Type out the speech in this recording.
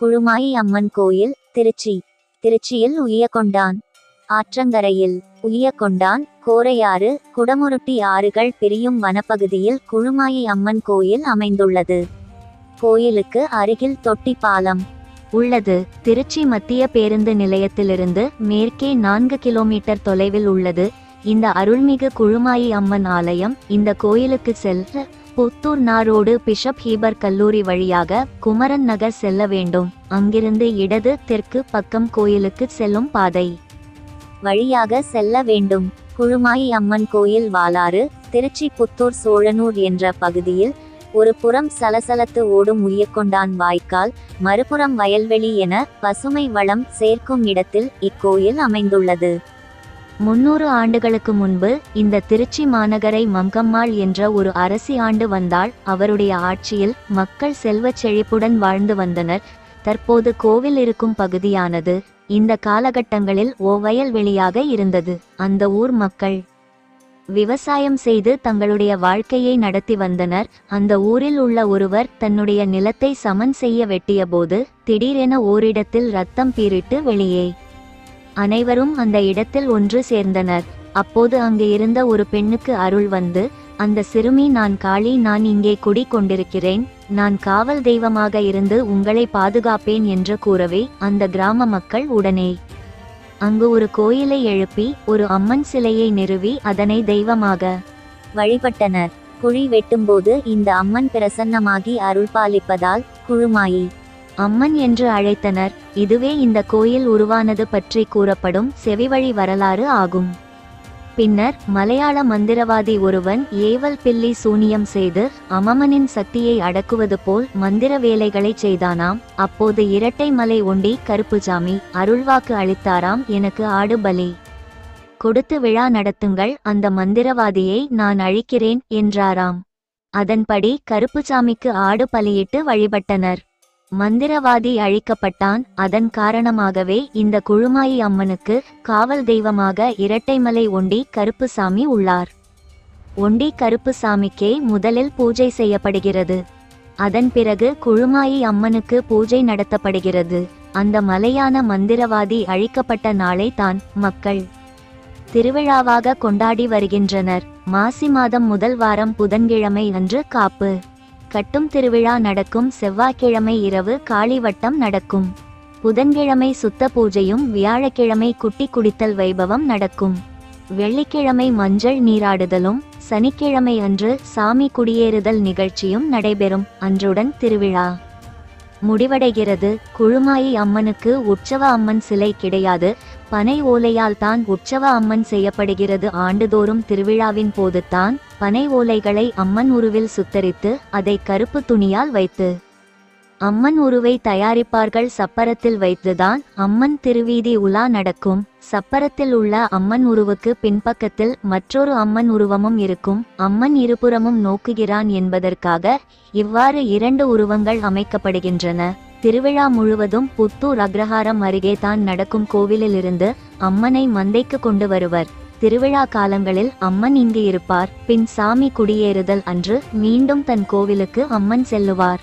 குழுமாயி அம்மன் கோயில் திருச்சி. திருச்சியில் உய்யக்கொண்டான் ஆற்றங்கரையில் உய்யக்கொண்டான் கோரையாறு குடமுருட்டி ஆறுகள் பிரியும் வனப்பகுதியில் குழுமாயி அம்மன் கோயில் அமைந்துள்ளது. கோயிலுக்கு அருகில் தொட்டி பாலம் உள்ளது. திருச்சி மத்திய பேருந்து நிலையத்திலிருந்து மேற்கே நான்கு கிலோமீட்டர் தொலைவில் உள்ளது. இந்த அருள்மிகு குழுமாயி அம்மன் ஆலயம் இந்த கோயிலுக்கு செல்ல புத்தூர் நாரோடு பிஷப் ஹீபர் கல்லூரி வழியாக குமரன் நகர் செல்ல வேண்டும். அங்கிருந்து இடது தெற்கு பக்கம் கோயிலுக்கு செல்லும் பாதை. வழியாக செல்ல வேண்டும். குழுமாயி அம்மன் கோயில் வாலாறு திருச்சி புத்தூர் சோழனூர் என்ற பகுதியில் ஒரு புறம் சலசலத்து ஓடும் உய்யக்கொண்டான் வாய்க்கால் மறுபுறம் வயல்வெளி என பசுமை வளம் சேர்க்கும் இடத்தில் இக்கோயில் அமைந்துள்ளது. முன்னூறு ஆண்டுகளுக்கு முன்பு இந்த திருச்சி மாநகரை மங்கம்மாள் என்ற ஒரு அரசி ஆண்டு வந்தாள். அவருடைய ஆட்சியில் மக்கள் செல்வச் செழிப்புடன் வாழ்ந்து வந்தனர். தற்போது கோவில் இருக்கும் பகுதியானது இந்த காலகட்டங்களில் ஓவயல் வெளியாக இருந்தது. அந்த ஊர் மக்கள் விவசாயம் செய்து தங்களுடைய வாழ்க்கையை நடத்தி வந்தனர். அந்த ஊரில் உள்ள ஒருவர் தன்னுடைய நிலத்தை சமன் செய்ய வெட்டியபோது திடீரென ஓரிடத்தில் ரத்தம் பீரிட்டு வெளியே அனைவரும் அந்த இடத்தில் ஒன்று சேர்ந்தனர். அப்போது அங்கு இருந்த ஒரு பெண்ணுக்கு அருள் வந்து அந்த சிறுமி நான் காளி நான் இங்கே குடி கொண்டிருக்கிறேன் நான் காவல் தெய்வமாக இருந்து உங்களை பாதுகாப்பேன் என்று கூறவே அந்த கிராம மக்கள் உடனே அங்கு ஒரு கோயிலை எழுப்பி ஒரு அம்மன் சிலையை நிறுவி அதனை தெய்வமாக வழிபட்டனர். குழி வெட்டும்போது இந்த அம்மன் பிரசன்னமாகி அருள்பாலிப்பதால் குழுமாயி அம்மன் என்று அழைத்தனர். இதுவே இந்த கோயில் உருவானது பற்றி கூறப்படும் செவிவழி வரலாறு ஆகும். பின்னர் மலையாள மந்திரவாதி ஒருவன் ஏவல் பில்லி சூனியம் செய்து அமமனின் சக்தியை அடக்குவது போல் மந்திர வேலைகளை செய்தானாம். அப்போது இரட்டை மலை ஒண்டி கருப்புசாமி அருள்வாக்கு அளித்தாராம் எனக்கு ஆடு பலி. கொடுத்து விழா நடத்துங்கள் அந்த மந்திரவாதியை நான் அழிக்கிறேன் என்றாராம். அதன்படி கருப்புசாமிக்கு ஆடு பலியிட்டு வழிபட்டனர். மந்திரவாதி அழிக்கப்பட்டான். அதன் காரணமாகவே இந்த குழுமாயி அம்மனுக்கு காவல் தெய்வமாக இரட்டைமலை ஒண்டி கருப்புசாமி உள்ளார். ஒண்டி கருப்புசாமிக்கே முதலில் பூஜை செய்யப்படுகிறது. அதன் பிறகு குழுமாயி அம்மனுக்கு பூஜை நடத்தப்படுகிறது. அந்த மலையான மந்திரவாதி அழிக்கப்பட்ட நாளை தான் மக்கள் திருவிழாவாக கொண்டாடி வருகின்றனர். மாசி மாதம் முதல் வாரம் புதன்கிழமை அன்று காப்பு. கட்டும் திருவிழா நடக்கும் செவ்வாய்க்கிழமை இரவு காளிவட்டம் நடக்கும். புதன்கிழமை சுத்த பூஜையும் வியாழக்கிழமை குட்டி குடித்தல் வைபவம் நடக்கும். வெள்ளிக்கிழமை மஞ்சள் நீராடுதலும் சனிக்கிழமை அன்று சாமி குடியேறுதல் நிகழ்ச்சியும் நடைபெறும் அன்றுடன் திருவிழா. முடிவடைகிறது. குழுமாயி அம்மனுக்கு உற்சவ அம்மன் சிலை கிடையாது. பனை ஓலையால் தான் உற்சவ அம்மன் செய்யப்படுகிறது. ஆண்டுதோறும் திருவிழாவின் போதுதான் பனை ஓலைகளை அம்மன் உருவில் சுத்தரித்து அதை கருப்பு துணியால் வைத்து. அம்மன் உருவை தயாரிப்பார்கள் சப்பரத்தில் வைத்துதான் அம்மன் திருவீதி உலா நடக்கும். சப்பரத்தில் உள்ள அம்மன் உருவுக்கு பின்பக்கத்தில் மற்றொரு அம்மன் உருவமும் இருக்கும். அம்மன் இருபுறமும் நோக்குகிறான் என்பதற்காக இவ்வாறு இரண்டு உருவங்கள் அமைக்கப்படுகின்றன. திருவிழா முழுவதும் புத்தூர் அக்ரஹாரம் அருகே தான் நடக்கும் கோவிலிலிருந்து அம்மனை மந்தைக்கு கொண்டு வருவர். திருவிழா காலங்களில் அம்மன் இங்கு இருப்பார். பின் சாமி குடியேறுதல் அன்று மீண்டும் தன் கோவிலுக்கு அம்மன் செல்லுவார்.